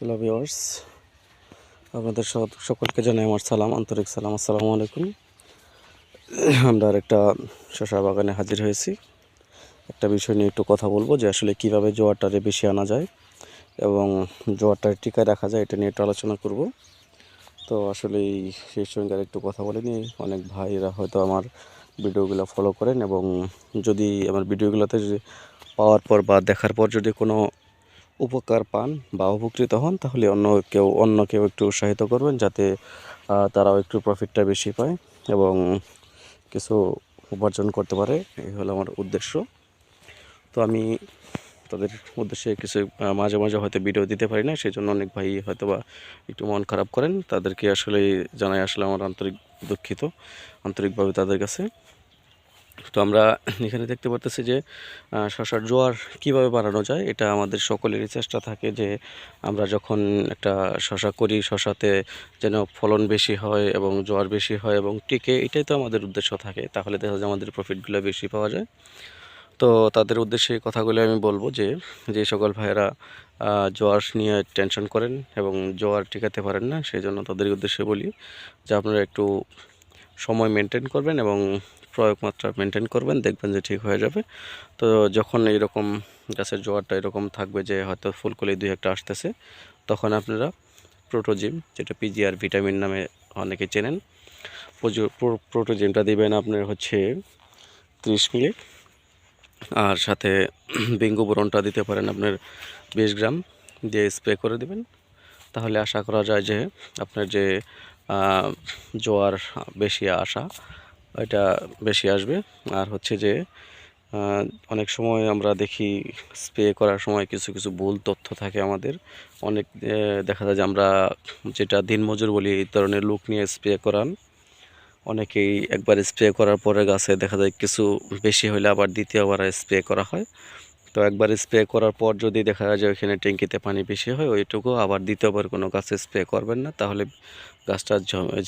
Hello viewers আপনাদের সক- সকলকে জানাই আমার সালাম, আন্তরিক সালাম, আসসালামু আলাইকুম। আমরা একটা শশা বাগানে হাজির হয়েছি। একটা বিষয় নিয়ে একটু কথা বলব যে আসলে কীভাবে জোয়ারটারে বেশি আনা যায় এবং জোয়ারটারে টিকায় রাখা যায় এটা নিয়ে একটু আলোচনা করব। তো আসলে সেই সঙ্গে আর একটু কথা বলে নিই। অনেক ভাইরা হয়তো আমার ভিডিওগুলো ফলো করেন এবং যদি আমার ভিডিওগুলোতে পাওয়ার পর বা দেখার পর যদি কোনো উপকার পান বা উপকৃত হন, তাহলে অন্য কেউ অন্য কেউ একটু উৎসাহিত করবেন যাতে তারাও একটু প্রফিটটা বেশি পায় এবং কিছু উপার্জন করতে পারে। এই হলো আমার উদ্দেশ্য। তো আমি তাদের উদ্দেশ্যে কিছু মাঝে মাঝে হয়তো ভিডিও দিতে পারি না সেই জন্য অনেক ভাই হয়তো বা একটু মন খারাপ করেন। তাদেরকে আসলে জানাই আসলে আমার আন্তরিক দুঃখিত, আন্তরিকভাবে তাদের কাছে। তো আমরা এখানে দেখতে পারতেছি যে শশার জোয়ার কীভাবে বাড়ানো যায়, এটা আমাদের সকলেরই চেষ্টা থাকে যে, আমরা যখন একটা শশা করি, শশাতে যেন ফলন বেশি হয় এবং জোয়ার বেশি হয় এবং টিকে, এটাই তো আমাদের উদ্দেশ্য থাকে, তাহলে দেখা যায় আমাদের প্রফিটগুলো বেশি পাওয়া যায়। তো তাদের উদ্দেশ্যে কথাগুলো আমি বলব যে যে সকল ভাইয়েরা জোয়ার নিয়ে টেনশন করেন এবং জোয়ার টিকাতে পারেন না, সেই জন্য তাদের উদ্দেশ্যে বলি যে, আপনারা একটু সময় মেনটেন করবেন এবং প্রয়োগ মাত্রা মেনটেন করবেন, দেখবেন যে ঠিক হয়ে যাবে। তো যখন এইরকম গাছের জোয়ারটা এরকম থাকবে যে হয়তো ফুলকলি দুই একটা আসতেছে, তখন আপনারা প্রোটোজিম যেটা পিজিআর ভিটামিন নামে অনেকে চেনেন প্রোটোজিমটা দিবেন আপনার হচ্ছে ত্রিশ মিলি। আর সাথে বিঙ্গু বোরনটা দিতে পারেন আপনার বিশ গ্রাম, দিয়ে স্প্রে করে দিবেন। তাহলে আশা করা যায় যে আপনার যে জোয়ার বেশি আসা এটা বেশি আসবে। আর হচ্ছে যে অনেক সময় আমরা দেখি স্প্রে করার সময় কিছু কিছু ভুল তথ্য থাকে আমাদের। অনেক দেখা যায় যে আমরা যেটা দিনমজুর বলি, এই ধরনের লুক নিয়ে স্প্রে করান। অনেকেই একবার স্প্রে করার পরে গাছে দেখা যায় কিছু বেশি হলে আবার দ্বিতীয়বার স্প্রে করা হয়। তো একবার স্প্রে করার পর যদি দেখা যায় যে ওইখানে ট্যাঙ্কিতে পানি বেশি হয়, ওইটুকু আবার দ্বিতীয়বার কোনো গাছে স্প্রে করবেন না, তাহলে গাছটা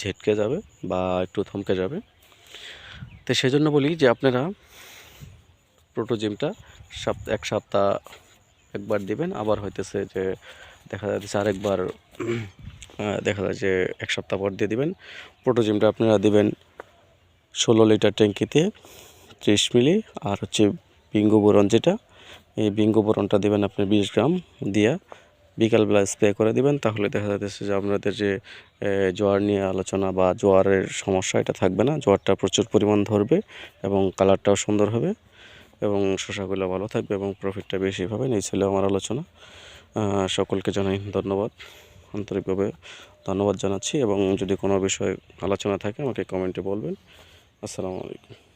ঝেটকে যাবে বা একটু থমকে যাবে। তো সেই জন্য বলি যে আপনারা প্রোটোজিমটা সপ্তাহ এক সপ্তাহ একবার দিবেন। আবার হইতেছে যে দেখা যাচ্ছে আরেকবার দেখা যায় যে এক সপ্তাহ পর দিয়ে দিবেন। প্রোটোজিমটা আপনারা দিবেন ষোলো লিটার ট্যাঙ্কিতে ত্রিশ মিলি, আর হচ্ছে বিঙ্গো বোরন যেটা, এই বিঙ্গো বোরনটা দেবেন আপনি বিশ গ্রাম দিয়া। বিকালবেলা স্প্রে করে দিবেন, তাহলে দেখা যাচ্ছে যে আপনাদের যে জোয়ার নিয়ে আলোচনা বা জোয়ারের সমস্যা, এটা থাকবে না। জোয়ারটা প্রচুর পরিমাণ ধরবে এবং কালারটাও সুন্দর হবে এবং শসাগুলো ভালো থাকবে এবং প্রফিটটা বেশি হবে এই ছিল আমার আলোচনা। সকলকে জানাই ধন্যবাদ। আন্তরিকভাবে ধন্যবাদ জানাচ্ছি এবং যদি কোনো বিষয়ে আলোচনা থাকে, আমাকে কমেন্টে বলবেন। আসসালামু আলাইকুম।